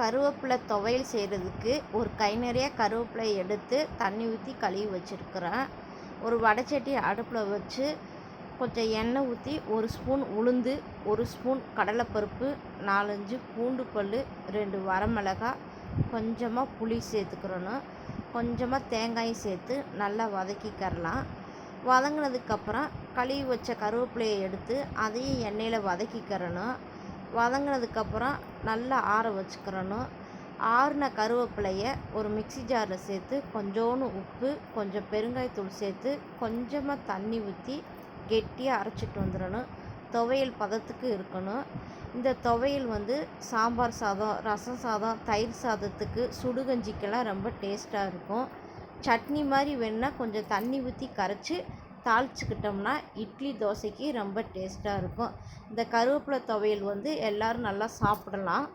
கருவேப்பிலை துவையல் செய்கிறதுக்கு ஒரு கை நிறைய கருவேப்பிலை எடுத்து தண்ணி ஊற்றி கழுவி வச்சுருக்குறேன். ஒரு வடைச்சட்டி அடுப்பில் வச்சு கொஞ்சம் எண்ணெய் ஊற்றி ஒரு ஸ்பூன் உளுந்து ஒரு ஸ்பூன் கடலைப்பருப்பு நாலஞ்சு பூண்டு பல் ரெண்டு வரமிளகாய் கொஞ்சமாக புளி சேர்த்துக்கிறணும். கொஞ்சமாக தேங்காயும் சேர்த்து நல்லா வதக்கிக்கரலாம் வதங்கினதுக்கப்புறம் கழுவி வச்ச கருவேப்பிலையை எடுத்து அதையும் எண்ணெயில் வதக்கிக்கிறணும். வதங்கினதுக்கப்புறம் நல்லா ஆற வச்சுக்கிறணும். ஆறின கருவேப்பிலையை ஒரு மிக்ஸி ஜாரில் சேர்த்து கொஞ்சோண்டு உப்பு கொஞ்சம் பெருங்காயத்தூள் சேர்த்து கொஞ்சமாக தண்ணி ஊற்றி கெட்டியாக அரைச்சிட்டு வந்துடணும். துவையல் பதத்துக்கு இருக்கணும். இந்த துவையல் வந்து சாம்பார் சாதம் ரசம் சாதம் தயிர் சாதத்துக்கு சுடுகஞ்சிக்கெல்லாம் ரொம்ப டேஸ்ட்டாக இருக்கும். சட்னி மாதிரி வேணுன்னா கொஞ்சம் தண்ணி ஊற்றி கரைச்சி தாளிச்சுக்கிட்டோம்னா இட்லி தோசைக்கு ரொம்ப டேஸ்ட்டாக இருக்கும். இந்த கருவேப்பிலை துவையல் வந்து எல்லோரும் நல்லா சாப்பிடலாம்.